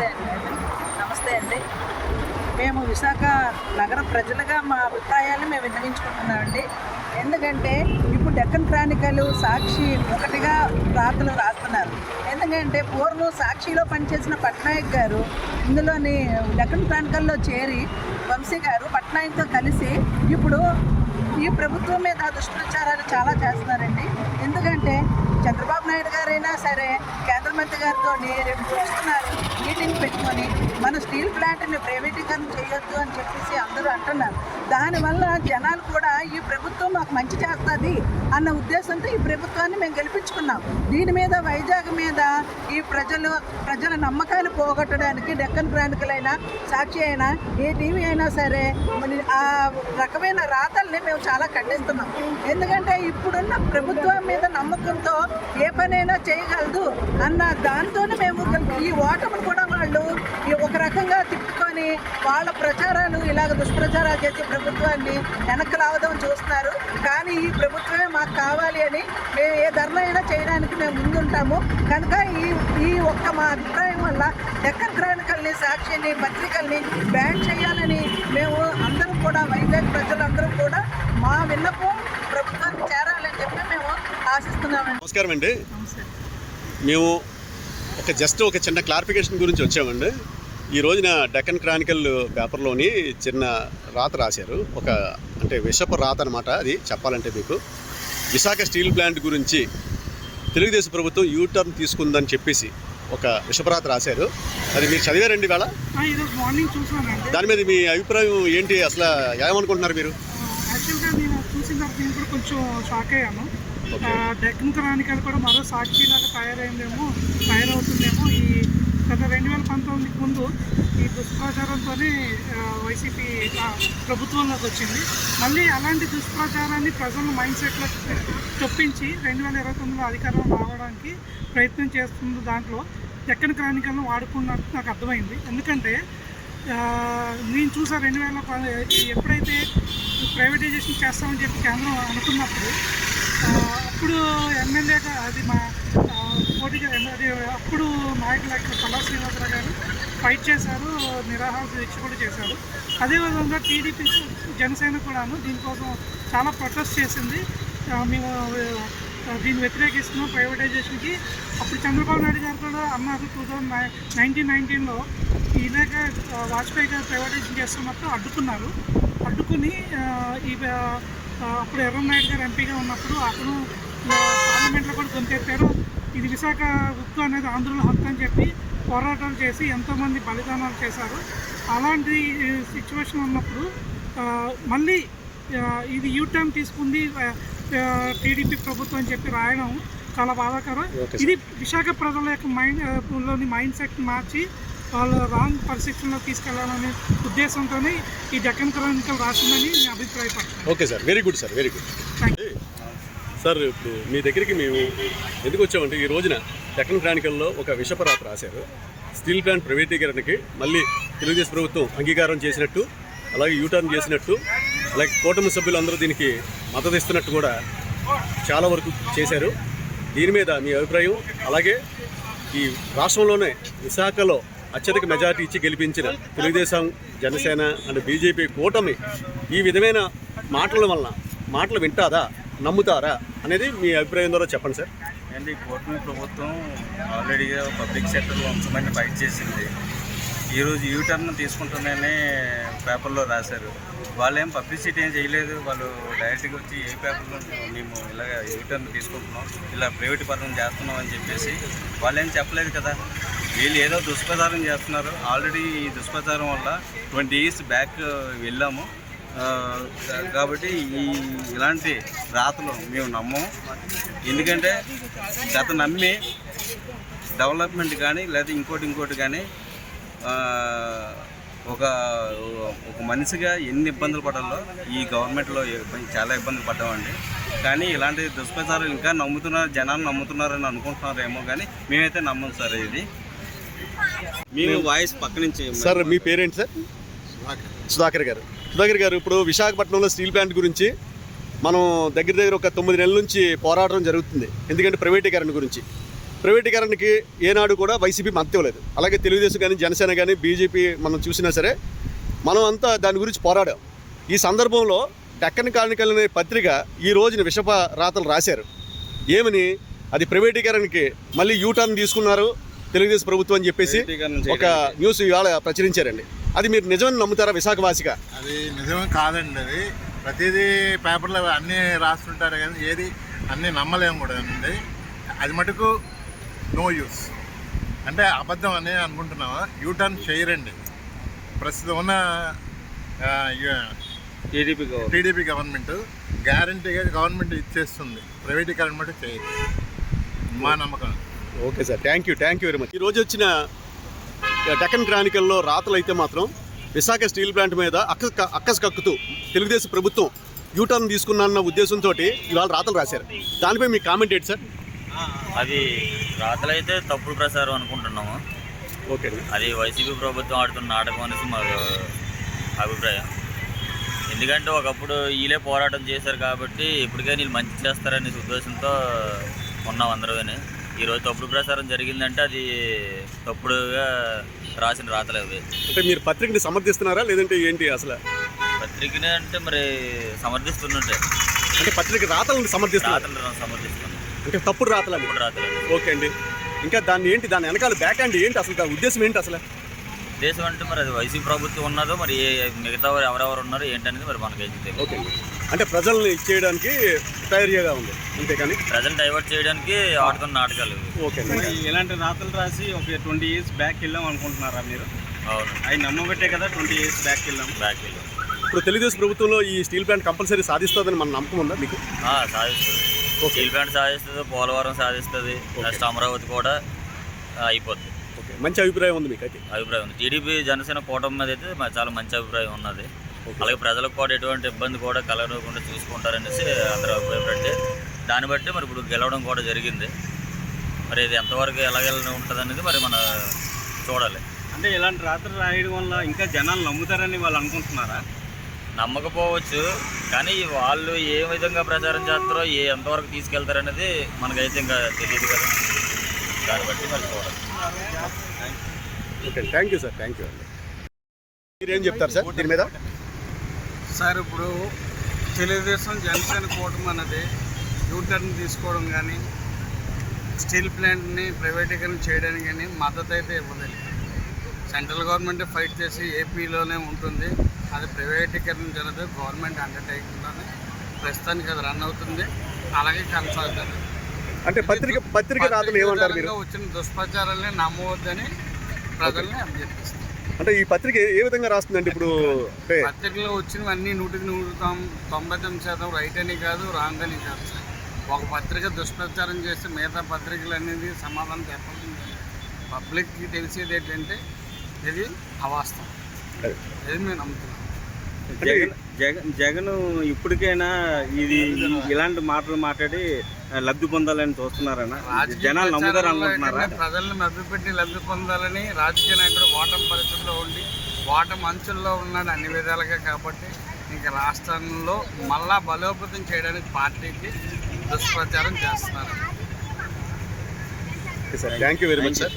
నమస్తే అండి. నమస్తే అండి. మేము విశాఖ నగర ప్రజలుగా మా అభిప్రాయాలు మేము విన్నవించుకుంటున్నామండి. ఎందుకంటే ఇప్పుడు డెక్కన్ క్రానికలు సాక్షి ఒకటిగా రాతలు రాస్తున్నారు. ఎందుకంటే పూర్వం సాక్షిలో పనిచేసిన పట్నాయక్ గారు ఇందులోని డెక్కన్ క్రానికల్లో చేరి వంశీ గారు పట్నాయక్తో కలిసి ఇప్పుడు ఈ ప్రభుత్వం మీద దుష్ప్రచారాలు చాలా చేస్తున్నారండి. ఎందుకంటే చంద్రబాబు నాయుడు గారైనా సరే కేంద్ర గారితో రేపు చూస్తున్నారు మీటింగ్ పెట్టుకొని మన స్టీల్ ప్లాంట్ని ప్రైవేటీకరణ చేయొద్దు అని చెప్పేసి అందరూ అంటున్నారు. దానివల్ల జనాలు కూడా ఈ ప్రభుత్వం మాకు మంచి చేస్తుంది అన్న ఉద్దేశంతో ఈ ప్రభుత్వాన్ని మేము గెలిపించుకున్నాం. దీని మీద వైజాగ్ మీద ఈ ప్రజలు ప్రజల నమ్మకాలు పోగొట్టడానికి డెక్కన్ క్రానికలైనా సాక్షి అయినా ఏ టీవీ అయినా సరే ఆ రకమైన రాతల్ని మేము చాలా ఖండిస్తున్నాం. ఎందుకంటే ఇప్పుడున్న ప్రభుత్వం మీద నమ్మకంతో ఏ పనైనా చేయగలదు అన్న దాంతోనే మేము ఈ ఓటమిని కూడా వాళ్ళు ఈ ఒక రకంగా తిప్పుకొని వాళ్ళ ప్రచారాలు ఇలాగ దుష్ప్రచారాలు చేసి ప్రభుత్వాన్ని వెనక్కి లావదాం చూస్తున్నారు. కానీ ఈ ప్రభుత్వమే మాకు కావాలి అని మేము ఏ ధర్మ అయినా చేయడానికి మేము ముందుంటాము. కనుక ఈ ఈ ఒక్క మా అభిప్రాయం వల్ల డెక్కన్ క్రానికల్ని సాక్షిని పత్రికల్ని బ్యాన్ చేయాలని మేము అందరం కూడా వైజాగ్ ప్రజలందరూ కూడా మా విన్నపం ప్రభుత్వానికి చేరాలని చెప్పి మేము ఆశిస్తున్నామండి. నమస్కారం అండి మేము ఒక జస్ట్ ఒక చిన్న క్లారిఫికేషన్ గురించి వచ్చామండి. ఈ రోజున డెక్కన్ క్రానికల్ పేపర్లోని చిన్న రాత రాశారు. ఒక అంటే విషపు రాత అనమాట అది చెప్పాలంటే మీకు. విశాఖ స్టీల్ ప్లాంట్ గురించి తెలుగుదేశం ప్రభుత్వం యూ టర్న్ తీసుకుందని చెప్పేసి ఒక విషపరాత రాశారు. అది మీరు చదివారండి వేళ దాని మీద మీ అభిప్రాయం ఏంటి? అసలు ఏమనుకుంటున్నారు మీరు? యాక్చువల్గా నేను చూసిన తర్వాత నేను కూడా కొంచెం షాక్ అయ్యాను. Okay. క్రానికల్ కూడా మరో సాక్షిలాగా తయారైందేమో తయారవుతుందేమో ఈ గత రెండు వేల పంతొమ్మిదికి ముందు ఈ దుష్ప్రచారంతోనే వైసీపీ ప్రభుత్వంలోకి వచ్చింది మళ్ళీ అలాంటి దుష్ప్రచారాన్ని ప్రజల మైండ్ సెట్లో చొప్పించి రెండు వేల ఇరవై తొమ్మిదిలో అధికారం రావడానికి ప్రయత్నం చేస్తుంది దాంట్లో డెక్కన్ క్రానికల్ను వాడుకున్నట్టు నాకు అర్థమైంది ఎందుకంటే నేను చూసా రెండు వేల ప- ఎప్పుడైతే ప్రైవేటైజేషన్ చేస్తామని చెప్పి కేంద్రం అనుకున్నప్పుడు అప్పుడు ఎమ్మెల్యేగా అది మా పోటీగా అది అప్పుడు నాయకులు లైక్ పల్లా శ్రీనివాసరావు గారు ఫైట్ చేశారు నిరాహార దీక్ష కూడా చేశారు. అదేవిధంగా టీడీపీ జనసేన కూడాను దీనికోసం చాలా ప్రొటెస్ట్ చేసింది. మేము దీన్ని వ్యతిరేకిస్తున్నాం ప్రైవేటైజేషన్కి. అప్పుడు చంద్రబాబు నాయుడు గారు కూడా అన్నారు టూ థౌజండ్ నైన్టీన్ నైన్టీన్లో ఇలాగ వాజ్పేయి గారు ప్రైవేటైజేషన్ చేస్తున్నప్పుడు అడ్డుకున్నారు. అడ్డుకుని ఈ అప్పుడు ఎర్రనాయుడు గారు ఎంపీగా ఉన్నప్పుడు అతను పార్లమెంట్లో కూడా గొంతెత్తారు. ఇది విశాఖ ఉక్కు అనేది ఆంధ్రుల హక్కు అని చెప్పి పోరాటాలు చేసి ఎంతోమంది బలిదానాలు చేశారు. అలాంటి సిచ్యువేషన్ ఉన్నప్పుడు మళ్ళీ ఇది యూటర్న్ తీసుకుంది టీడీపీ ప్రభుత్వం అని చెప్పి రాయడం చాలా బాధాకరం. ఇది విశాఖ ప్రజల యొక్క మైండ్లోని మైండ్ సెట్ మార్చి వాళ్ళు రాంగ్ పరిస్థితుల్లో తీసుకెళ్ళాలనే ఉద్దేశంతోనే ఈ డెక్కన్ క్రానికల్ రాసిందని నేను అభిప్రాయపడతాను okay sir very good sir very good. Thank sir ఇప్పుడు మీ దగ్గరికి మేము ఎందుకు వచ్చామంటే ఈ రోజున టెక్నల్ క్రానికల్లో ఒక విషపరాత రాశారు. స్టీల్ ప్లాంట్ ప్రైవేటీకరణకి మళ్ళీ తెలుగుదేశం ప్రభుత్వం అంగీకారం చేసినట్టు అలాగే యూటర్న్ చేసినట్టు అలాగే కూటమి సభ్యులు అందరూ దీనికి మద్దతు ఇస్తున్నట్టు కూడా చాలా వరకు చేశారు. దీని మీద మీ అభిప్రాయం అలాగే ఈ రాష్ట్రంలోనే విశాఖలో అత్యధిక మెజార్టీ ఇచ్చి గెలిపించిన తెలుగుదేశం జనసేన అండ్ బీజేపీ కూటమి ఈ విధమైన మాటల వలన మాటలు వింటారా నమ్ముతారా అనేది మీ అభిప్రాయం ద్వారా చెప్పండి సార్. అండి కూటమి ప్రభుత్వం ఆల్రెడీగా పబ్లిక్ సెక్టర్లో అంశమైన ఫైట్ చేసింది. ఈరోజు యూటర్న్ తీసుకుంటానని పేపర్లో రాశారు. వాళ్ళు ఏం పబ్లిసిటీ ఏం చేయలేదు. వాళ్ళు డైరెక్ట్గా వచ్చి ఏ పేపర్లో మేము ఇలాగ యూటర్న్ తీసుకుంటున్నాం ఇలా ప్రైవేట్ పరం చేస్తున్నాం అని చెప్పేసి వాళ్ళు ఏం చెప్పలేదు కదా. వీళ్ళు ఏదో దుష్ప్రచారం చేస్తున్నారు. ఆల్రెడీ ఈ దుష్ప్రచారం వల్ల ట్వంటీ ఇయర్స్ బ్యాక్ uh, వెళ్ళాము. Uh, కాబట్టి ఈ ఇలాంటి రాతలు మేము నమ్మము. ఎందుకంటే గత నమ్మి డెవలప్మెంట్ కానీ లేదా ఇంకోటి ఇంకోటి కానీ uh, ఒక ఒక మనిషిగా ఎన్ని ఇబ్బందులు పడాలో ఈ గవర్నమెంట్లో చాలా ఇబ్బందులు పడ్డామండి. కానీ ఇలాంటి దుష్ప్రచారాలు ఇంకా నమ్ముతున్నారు జనాలు నమ్ముతున్నారని అనుకుంటున్నారేమో కానీ మేమైతే నమ్మం సార్ ఇది. మీరు వాయిస్ పక్క నుంచి సార్ మీ పేరేంటి సార్? సుధాకర్ గారు. సుధాకర్ గారు ఇప్పుడు విశాఖపట్నంలో స్టీల్ ప్లాంట్ గురించి మనం దగ్గర దగ్గర ఒక తొమ్మిది నెలల నుంచి పోరాటం జరుగుతుంది. ఎందుకంటే ప్రైవేటీకరణ గురించి. ప్రైవేటీకరణకి ఏనాడు కూడా వైసీపీ మద్దతు ఇవ్వలేదు. అలాగే తెలుగుదేశం కానీ జనసేన కానీ బీజేపీ మనం చూసినా సరే మనం అంతా దాని గురించి పోరాడాం. ఈ సందర్భంలో డక్కన్ కానికల్ అనే పత్రిక ఈ రోజున విషప రాతలు రాశారు. ఏమని? అది ప్రైవేటీకరణకి మళ్ళీ యూటర్న్ తీసుకున్నారు. తెలుగుదేశం ప్రభుత్వం అని చెప్పేసి ఒక న్యూస్ ఇవాళ ప్రచురించారండి. అది మీరు నిజమని నమ్ముతారా? విశాఖవాసిగా అది నిజమే కాదండి అది. ప్రతిదీ పేపర్లో అన్నీ రాస్తుంటారు కానీ ఏది అన్నీ నమ్మలేము కూడా అండి. అది మటుకు నో యూస్ అంటే అబద్ధం అని అనుకుంటున్నావా? యూటర్న్ చేయరండి. ప్రస్తుతం ఉన్న టీడీపీ టీడీపీ గవర్నమెంట్ గ్యారంటీగా గవర్నమెంట్ ఇచ్చేస్తుంది. ప్రైవేటీకరణ మటు చేయదు. మా నమ్మకం. Okay sir. Thank you thank you very much ఈరోజు వచ్చిన డెక్కన్ క్రానికల్లో రాతలు అయితే మాత్రం విశాఖ స్టీల్ ప్లాంట్ మీద అక్క అక్కస్ కక్కుతూ తెలుగుదేశం ప్రభుత్వం యూటర్న్ తీసుకున్న ఉద్దేశంతో ఇవాళ రాతలు రాశారు. దానిపై మీ కామెంట్ ఏంటి సార్? అది రాతలైతే తప్పుడు ప్రసారం అనుకుంటున్నాము. ఓకే అది వైసీపీ ప్రభుత్వం ఆడుతున్న నాటకం అనేసి మాకు అభిప్రాయం. ఎందుకంటే ఒకప్పుడు వీళ్ళే పోరాటం చేశారు కాబట్టి ఇప్పటికే వీళ్ళు మంచి చేస్తారనే ఉద్దేశంతో ఉన్నాం అందరూని ఈరోజు తప్పుడు ప్రసారం జరిగిందంటే అది తప్పుడుగా రాసిన రాతలు అవి. అంటే మీరు పత్రికని సమర్థిస్తున్నారా? లేదంటే ఏంటి అసలు? పత్రికనే అంటే మరి సమర్థిస్తున్నట్టే. అంటే పత్రిక రాతలను సమర్థిస్తున్నారు? రాతలు సమర్థిస్తున్నాం. అంటే తప్పుడు రాతలు తప్పుడు రాతలు ఓకే అండి. ఇంకా దాన్ని ఏంటి? దాని వెనకాల బ్యాక్ అండి ఏంటి అసలు? దాని ఉద్దేశం ఏంటి అసలు? దేశం అంటే మరి అది వైసీపీ ప్రభుత్వం ఉన్నదో మరి ఏ- మిగతా వారు ఎవరెవరు ఉన్నారో ఏంటనేది మరి మనకైతే తెలియదు. ఓకే. అంటే ప్రజల్ని ఇచ్చేయడానికి తయారీగా ఉంది. అంతేకాని ప్రజలు డైవర్ట్ చేయడానికి ఆడుతున్న నాటకాలు. ఓకే. ఇలాంటి రాతలు రాసి ఒక ట్వంటీ ఇయర్స్ బ్యాక్ వెళ్ళాం అనుకుంటున్నారా మీరు? అవును. అవి నమ్మబట్టే కదా ట్వంటీ ఇయర్స్ బ్యాక్ వెళ్ళాం బ్యాక్ వెళ్ళి ఇప్పుడు తెలుగుదేశం ప్రభుత్వంలో ఈ స్టీల్ ప్లాంట్ కంపల్సరీ సాధిస్తుందని మన నమ్మకం ఉందా మీకు? ఆ, సాధిస్తుంది. ఓకే. స్టీల్ ప్లాంట్ సాధిస్తుంది పోలవరం సాధిస్తుంది నెక్స్ట్ అమరావతి కూడా ఓకే మంచి అభిప్రాయం ఉంది మీకు అయితే అభిప్రాయం ఉంది. టీడీపీ జనసేన కూటమి మీద అయితే మా- చాలా మంచి అభిప్రాయం ఉన్నది. అలాగే ప్రజలకు కూడా ఎటువంటి ఇబ్బంది కూడా కలగకుండా చూసుకుంటారనేసి అందరూ అభిప్రాయపడితే దాన్ని బట్టి మరి ఇప్పుడు గెలవడం కూడా జరిగింది. మరి ఇది ఎంతవరకు ఎలాగెళ్ళ ఉంటుంది అనేది మరి మన చూడాలి. అంటే ఇలాంటి రాత్రులు రాయడం వల్ల ఇంకా జనాలు నమ్ముతారని వాళ్ళు అనుకుంటున్నారా? నమ్మకపోవచ్చు కానీ వాళ్ళు ఏ విధంగా ప్రచారం చేస్తారో ఏ ఎంతవరకు తీసుకెళ్తారనేది మనకైతే ఇంకా తెలియదు కదా. దాన్ని బట్టి మరి చూడాలి. Okay thank you sir thank you అండి మీరేం చెప్తారు సార్ దీని మీద? సార్ ఇప్పుడు తెలుగుదేశం జనసేన కూటమి అన్నది యూటర్న్ తీసుకోవడం కానీ స్టీల్ ప్లాంట్ని ప్రైవేటీకరణ చేయడానికి కానీ మద్దతు అయితే ఇవ్వలేదు. సెంట్రల్ గవర్నమెంట్ ఫైట్ చేసి ఏపీలోనే ఉంటుంది. అది ప్రైవేటీకరణ జరగదు గవర్నమెంట్ అండర్టేకింగ్లోనే ప్రస్తుతానికి అది రన్ అవుతుంది. అలాగే కొనసాగుతుంది. అంటే పత్రిక పత్రిక రాతలు ఏమంటారు మీరు? వచ్చిన దుష్ప్రచారాలని నమ్మవద్దని ప్రజల్ని అభ్యర్థిస్తారు. అంటే ఈ పత్రిక ఏ- విధంగా రాస్తుందండి ఇప్పుడు? పత్రికలో వచ్చినవన్నీ నూటికి నూరు తొం- తొంభై తొమ్మిది శాతం రైట్ అని కాదు రాంగ్ అని కాదు సార్. ఒక పత్రిక దుష్ప్రచారం చేస్తే మిగతా పత్రికలు అనేది సమాధానం చెప్పాల్సింది. పబ్లిక్కి తెలిసేది ఏంటంటే ఇది అవాస్తవం. అదే. ఇది మేము నమ్ముతున్నాం. జగన్ జగన్ జగన్ ఇప్పటికైనా ఇది ఇలాంటి మాటలు మాట్లాడి లబ్ధి పొందాలని చూస్తున్నారన్న రాజకీయ జనాలు నమ్ముతారు అనుకుంటున్నారా ప్రజల్ని మభ్యపెట్టి లబ్ధి పొందాలని రాజకీయ నాయకుడు ఓటమి పరిస్థితుల్లో ఉండి ఓటమి అంచుల్లో ఉన్నాడు అన్ని విధాలుగా కాబట్టి ఇంకా రాష్ట్రంలో మళ్ళా బలోపేతం చేయడానికి పార్టీకి దుష్ప్రచారం చేస్తున్నారు. Sir thank you very much sir